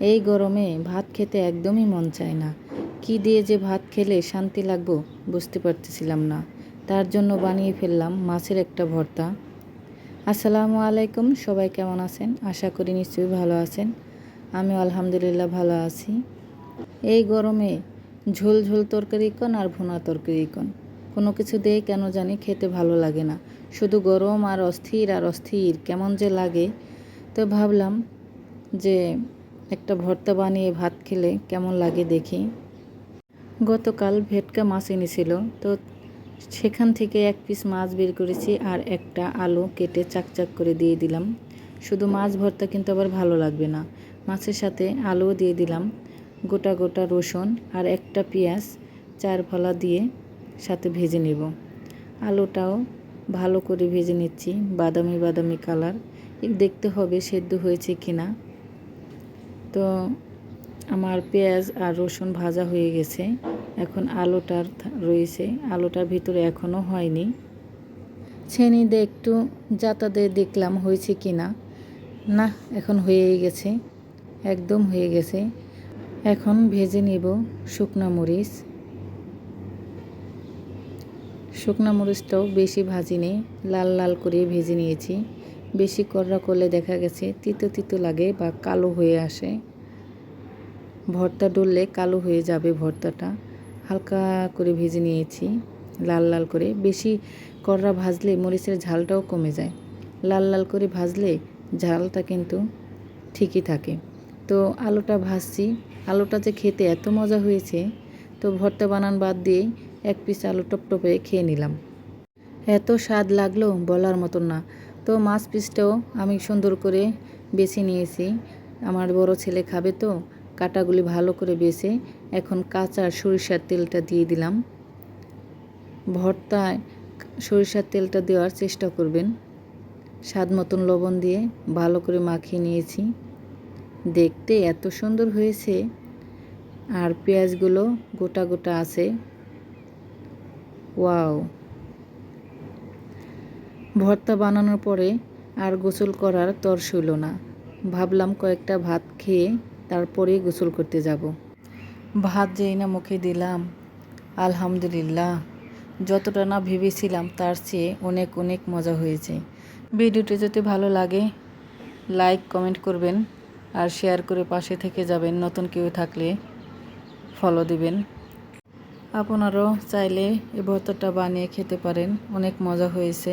এই গরমে ভাত খেতে একদমই মন চায় না। কি দিয়ে যে ভাত খেলে শান্তি লাগবো বুঝতে পারতেছিলাম না। তার জন্য বানিয়ে ফেললাম মাছের একটা ভর্তা। আসসালামু আলাইকুম, সবাই কেমন আছেন? আশা করি নিশ্চয়ই ভালো আছেন। আমি আলহামদুলিল্লাহ ভালো আছি। এই গরমে ঝোল ঝোল তরকারি কন আর ভুনা তরকারি কন? কোনো কিছু দিয়ে কেন জানি খেতে ভালো লাগে না। শুধু গরম আর অস্থির আর অস্থির কেমন যে লাগে। তো ভাবলাম যে একটা ভর্তা বানিয়ে ভাত খেলে কেমন লাগে দেখি। গতকাল ভেটকা মাছ এনেছিল, তো সেখান থেকে এক পিস মাছ বের করেছি আর একটা আলু কেটে চাকচাক করে দিয়ে দিলাম। শুধু মাছ ভর্তা কিন্তু আবার ভালো লাগবে না। মাছের সাথে আলুও দিয়ে দিলাম, গোটা গোটা রসুন আর একটা পেঁয়াজ চার ফলা দিয়ে সাথে ভেজে নেব। আলুটাও ভালো করে ভেজে নিচ্ছি, বাদামি বাদামি কালার। দেখতে হবে সেদ্ধ হয়েছে কিনা। তো আমার পেঁয়াজ আর রসুন ভাজা হয়ে গেছে। এখন আলুটার রয়েছে। আলুটার ভিতরে এখনও হয়নি। ছেনি দিয়ে একটু যাতাতে দেখলাম হয়েছে কি না না এখন হয়েই গেছে। একদম হয়ে গেছে। এখন ভেজে নেব শুকনা মরিচ। শুকনা মরিচটাও বেশি ভাজিনি লাল লাল করে ভেজে নিয়েছি। বেশি কররা করলে দেখা গেছে তিতো তিতো লাগে বা কালো হয়ে আসে। ভর্তা ডললে কালো হয়ে যাবে ভর্তাটা। হালকা করে ভেজে নিয়েছি, লাল লাল করে। বেশি কররা ভাজলে মরিচের ঝালটাও কমে যায়। লাল লাল করে ভাজলে ঝালটা কিন্তু ঠিকই থাকে। তো আলুটা ভাজছি। আলুটা যে খেতে এত মজা হয়েছে, তো ভর্তা বানান বাদ দিয়ে এক পিস আলু টপটপে খেয়ে নিলাম। এত স্বাদ লাগল বলার মতন না। তো মাছ পিসটাও আমি সুন্দর করে বেছে নিয়েছি। আমার বড় ছেলে খাবে তো, কাটাগুলি ভালো করে বেছে এখন কাঁচা সরিষার তেলটা দিয়ে দিলাম। ভর্তায় সরিষার তেলটা দেওয়ার চেষ্টা করবেন। স্বাদ মতন লবণ দিয়ে ভালো করে মাখিয়ে নিয়েছি। দেখতে এত সুন্দর হয়েছে। আর পেঁয়াজগুলো গোটা গোটা আছে। ওয়াও! ভর্তা বানানোর পরে আর গোসল করার তর সইল না। ভাবলাম কয়েকটা ভাত খেয়ে তারপরেই গোসল করতে যাব। ভাত যেই না মুখে দিলাম, আলহামদুলিল্লাহ। যতটা না ভেবেছিলাম তার চেয়ে অনেক অনেক মজা হয়েছে। ভিডিওটি যদি ভালো লাগে, লাইক, কমেন্ট করবেন আর শেয়ার করে পাশে থেকে যাবেন। নতুন কেউ থাকলে ফলো দিবেন। আপনারাও চাইলে এই ভর্তাটা বানিয়ে খেতে পারেন। অনেক মজা হয়েছে।